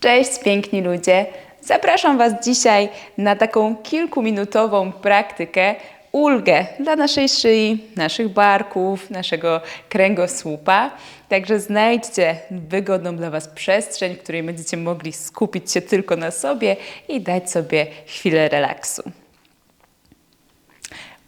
Cześć piękni ludzie! Zapraszam Was dzisiaj na taką kilkuminutową praktykę, ulgę dla naszej szyi, naszych barków, naszego kręgosłupa. Także znajdźcie wygodną dla Was przestrzeń, w której będziecie mogli skupić się tylko na sobie i dać sobie chwilę relaksu.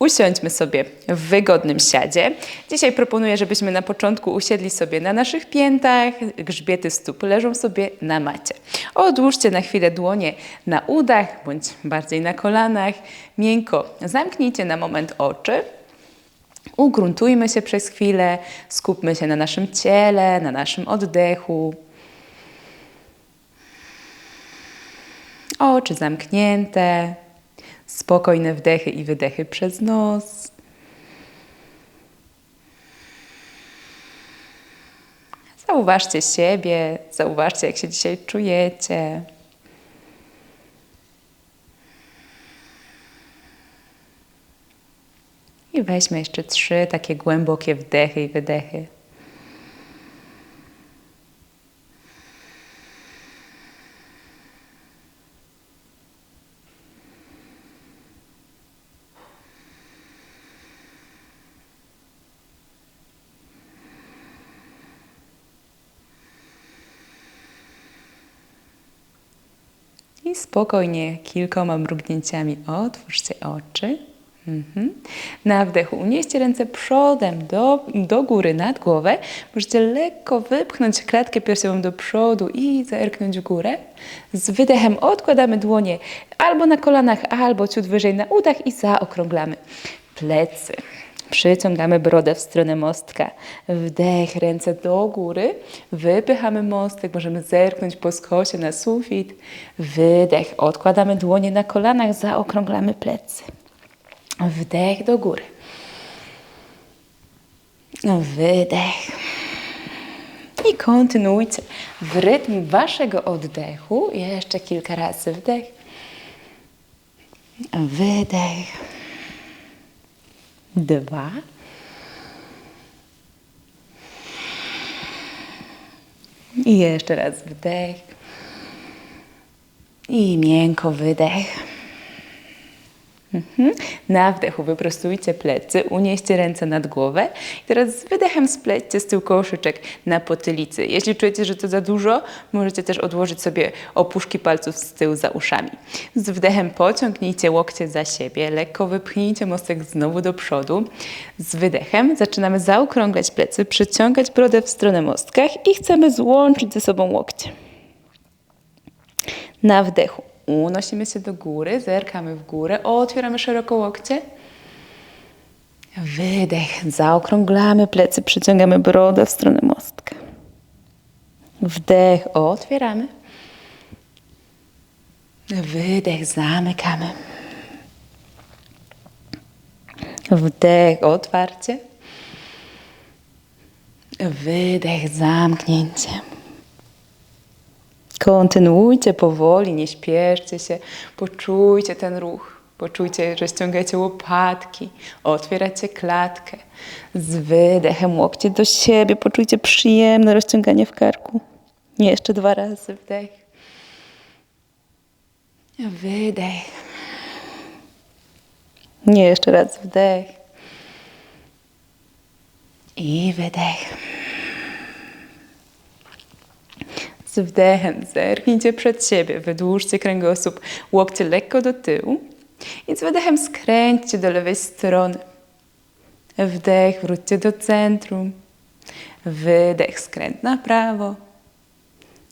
Usiądźmy sobie w wygodnym siadzie. Dzisiaj proponuję, żebyśmy na początku usiedli sobie na naszych piętach, grzbiety stóp leżą sobie na macie. Odłóżcie na chwilę dłonie na udach bądź bardziej na kolanach. Miękko zamknijcie na moment oczy. Ugruntujmy się przez chwilę, skupmy się na naszym ciele, na naszym oddechu. Oczy zamknięte, spokojne wdechy i wydechy przez nos. Zauważcie siebie, zauważcie, jak się dzisiaj czujecie. I weźmy jeszcze trzy takie głębokie wdechy i wydechy. I spokojnie, kilkoma mrugnięciami otwórzcie oczy. Mhm. Na wdechu unieście ręce przodem do, do góry, nad głowę. Możecie lekko wypchnąć klatkę piersiową do przodu i zerknąć w górę. Z wydechem odkładamy dłonie albo na kolanach, albo ciut wyżej na udach i zaokrąglamy plecy. Przyciągamy brodę w stronę mostka. Wdech, ręce do góry. Wypychamy mostek. Możemy zerknąć po skosie na sufit. Wydech. Odkładamy dłonie na kolanach. Zaokrąglamy plecy. Wdech do góry. Wydech. I kontynuujcie w rytm waszego oddechu. Jeszcze kilka razy wdech. Wydech dwa. I jeszcze raz wdech. I miękko wydech. Mhm. Na wdechu wyprostujcie plecy, unieście ręce nad głowę. I teraz z wydechem splećcie z tyłu koszyczek na potylicy. Jeśli czujecie, że to za dużo, możecie też odłożyć sobie opuszki palców z tyłu za uszami. Z wdechem pociągnijcie łokcie za siebie, lekko wypchnijcie mostek znowu do przodu. Z wydechem zaczynamy zaokrąglać plecy, przyciągać brodę w stronę mostkach i chcemy złączyć ze sobą łokcie. Na wdechu Unosimy się do góry, zerkamy w górę, otwieramy szeroko łokcie. Wydech, zaokrąglamy plecy, przyciągamy brodę w stronę mostka. Wdech, otwieramy. Wydech, zamykamy. Wdech, otwarcie. Wydech, zamknięcie. Kontynuujcie powoli, nie śpieszcie się, poczujcie ten ruch. Poczujcie, że ściągacie łopatki, otwieracie klatkę. Z wydechem łokcie do siebie. Poczujcie przyjemne rozciąganie w karku. Jeszcze dwa razy wdech. Wydech. Jeszcze raz wdech. I wydech. Z wdechem zerknijcie przed siebie, wydłużcie kręgosłup, łokcie lekko do tyłu i z wydechem skręćcie do lewej strony. Wdech, wróćcie do centrum. Wydech, skręt na prawo.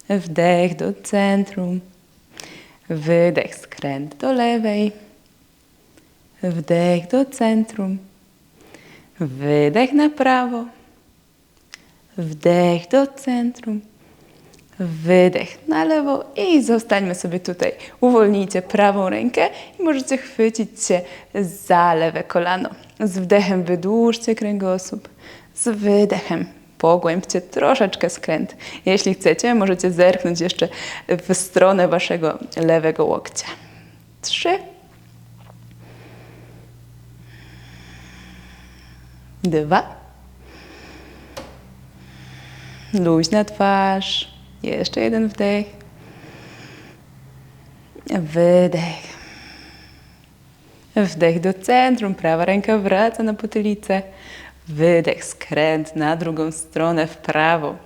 Wdech do centrum. Wydech, skręt do lewej. Wdech do centrum. Wydech na prawo. Wdech do centrum. Wydech na lewo i zostańmy sobie tutaj. Uwolnijcie prawą rękę i możecie chwycić się za lewe kolano. Z wdechem wydłużcie kręgosłup, z wydechem pogłębcie troszeczkę skręt. Jeśli chcecie, możecie zerknąć jeszcze w stronę waszego lewego łokcia. Trzy. Dwa. Luźna twarz. Jeszcze jeden wdech. Wydech. Wdech do centrum, prawa ręka wraca na potylicę. Wydech, skręt na drugą stronę w prawo.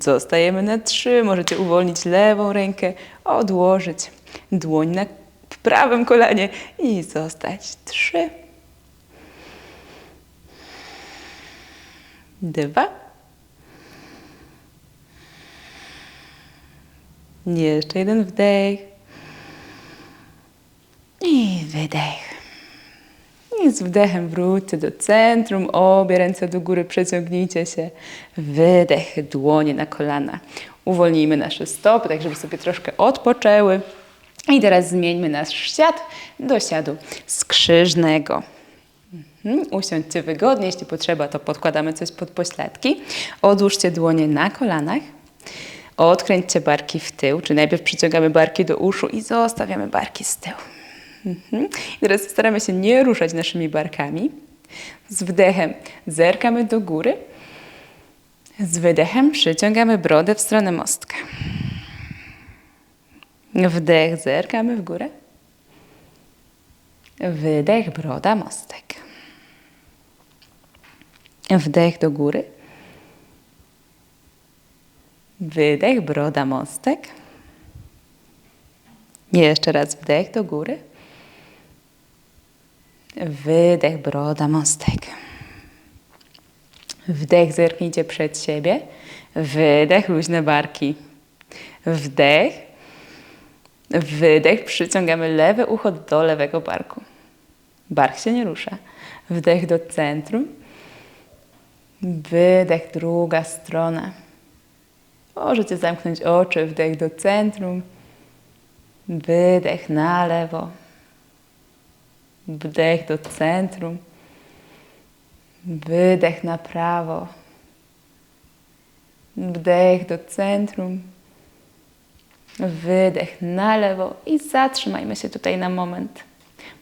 Zostajemy na trzy. Możecie uwolnić lewą rękę, odłożyć dłoń na prawym kolanie i zostać trzy. Dwa. Jeszcze jeden wdech. I wydech. I z wdechem wróćcie do centrum, obie ręce do góry, przeciągnijcie się. Wydech, dłonie na kolana. Uwolnijmy nasze stopy, tak żeby sobie troszkę odpoczęły. I teraz zmieńmy nasz siad do siadu skrzyżnego. Mhm. Usiądźcie wygodnie, jeśli potrzeba, to podkładamy coś pod pośladki. Odłóżcie dłonie na kolanach. Odkręćcie barki w tył, czy najpierw przyciągamy barki do uszu i zostawiamy barki z tyłu. Mhm. I teraz staramy się nie ruszać naszymi barkami. Z wdechem zerkamy do góry. Z wydechem przyciągamy brodę w stronę mostka. Wdech, zerkamy w górę. Wydech, broda, mostek. Wdech do góry. Wydech, broda, mostek. Jeszcze raz wdech do góry. Wydech, broda, mostek. Wdech, zerknijcie przed siebie. Wydech, luźne barki. Wdech. Wydech, przyciągamy lewe ucho do lewego barku. Bark się nie rusza. Wdech do centrum. Wydech, druga strona. Możecie zamknąć oczy, wdech do centrum. Wydech na lewo. Wdech do centrum. Wydech na prawo. Wdech do centrum. Wydech na lewo i zatrzymajmy się tutaj na moment.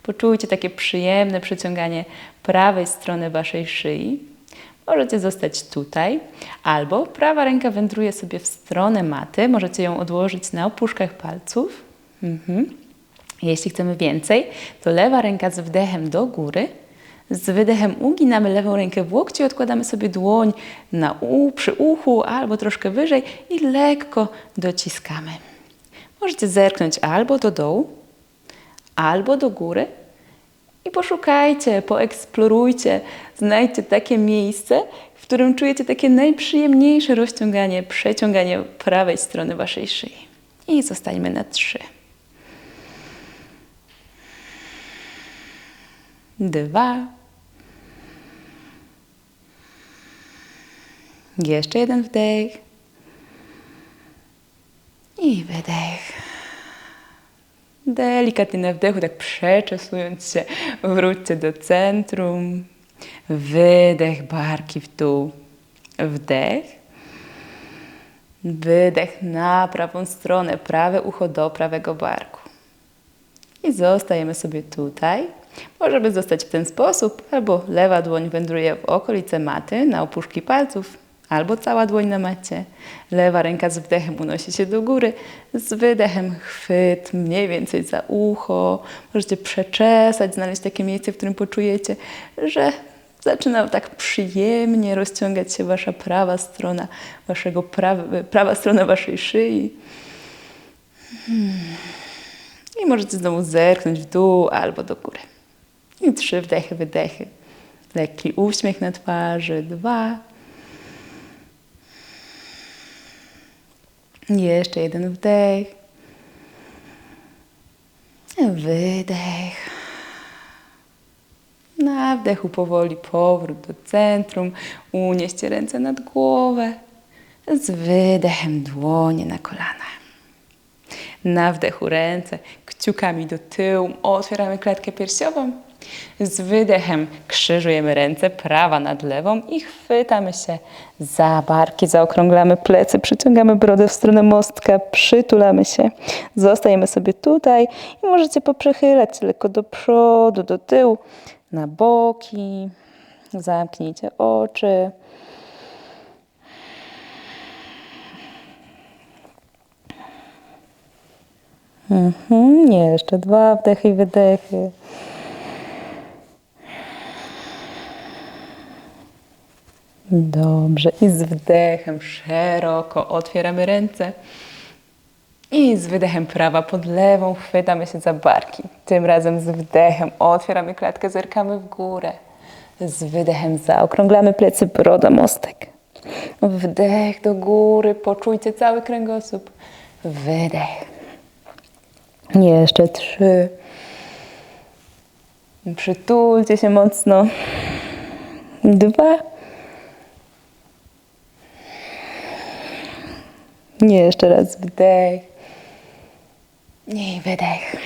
Poczujcie takie przyjemne przyciąganie prawej strony waszej szyi. Możecie zostać tutaj, albo prawa ręka wędruje sobie w stronę maty. Możecie ją odłożyć na opuszkach palców. Mhm. Jeśli chcemy więcej, to lewa ręka z wdechem do góry, z wydechem uginamy lewą rękę w łokciu odkładamy sobie dłoń na u, przy uchu albo troszkę wyżej i lekko dociskamy. Możecie zerknąć albo do dołu, albo do góry i poszukajcie, poeksplorujcie, znajdźcie takie miejsce, w którym czujecie takie najprzyjemniejsze rozciąganie, przeciąganie prawej strony waszej szyi. I zostańmy na trzy. Dwa. Jeszcze jeden wdech. I wydech. Delikatnie na wdechu, tak przeczesując się, wróćcie do centrum. Wydech, barki w dół. Wdech. Wydech na prawą stronę, prawe ucho do prawego barku. I zostajemy sobie tutaj. Możemy zostać w ten sposób, albo lewa dłoń wędruje w okolice maty, na opuszki palców, albo cała dłoń na macie. Lewa ręka z wdechem unosi się do góry, z wydechem chwyt mniej więcej za ucho. Możecie przeczesać, znaleźć takie miejsce, w którym poczujecie, że zaczyna tak przyjemnie rozciągać się wasza prawa strona, waszego prawa, prawa strona waszej szyi. Hmm. I możecie znowu zerknąć w dół albo do góry. I trzy wdechy, wydechy. Lekki uśmiech na twarzy. Dwa. Jeszcze jeden wdech. Wydech. Na wdechu powoli powrót do centrum. Unieście ręce nad głowę. Z wydechem dłonie na kolana. Na wdechu ręce kciukami do tyłu. Otwieramy klatkę piersiową. Z wydechem krzyżujemy ręce, prawa nad lewą i chwytamy się za barki, zaokrąglamy plecy, przyciągamy brodę w stronę mostka, przytulamy się. Zostajemy sobie tutaj i możecie poprzechylać lekko do przodu, do tyłu, na boki. Zamknijcie oczy. Mhm, jeszcze dwa wdechy i wydechy. Dobrze. I z wdechem szeroko otwieramy ręce. I z wydechem prawa pod lewą chwytamy się za barki. Tym razem z wdechem otwieramy klatkę, zerkamy w górę. Z wydechem zaokrąglamy plecy, broda, mostek. Wdech do góry, poczujcie cały kręgosłup. Wydech. Jeszcze trzy. Przytulcie się mocno. Dwa. Jeszcze raz wdech. I wydech.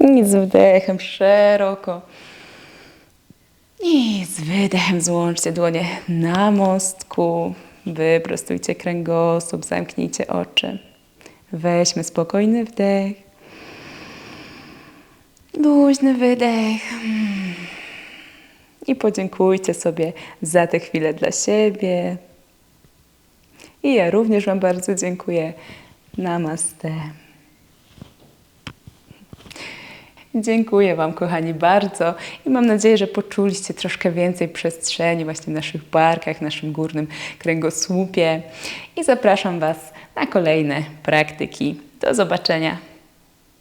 I z wdechem szeroko. I z wydechem złączcie dłonie na mostku. Wyprostujcie kręgosłup, zamknijcie oczy. Weźmy spokojny wdech. Luźny wydech. I podziękujcie sobie za tę chwilę dla siebie. I ja również Wam bardzo dziękuję. Namaste. Dziękuję Wam, kochani, bardzo i mam nadzieję, że poczuliście troszkę więcej przestrzeni właśnie w naszych barkach, w naszym górnym kręgosłupie. I zapraszam Was na kolejne praktyki. Do zobaczenia.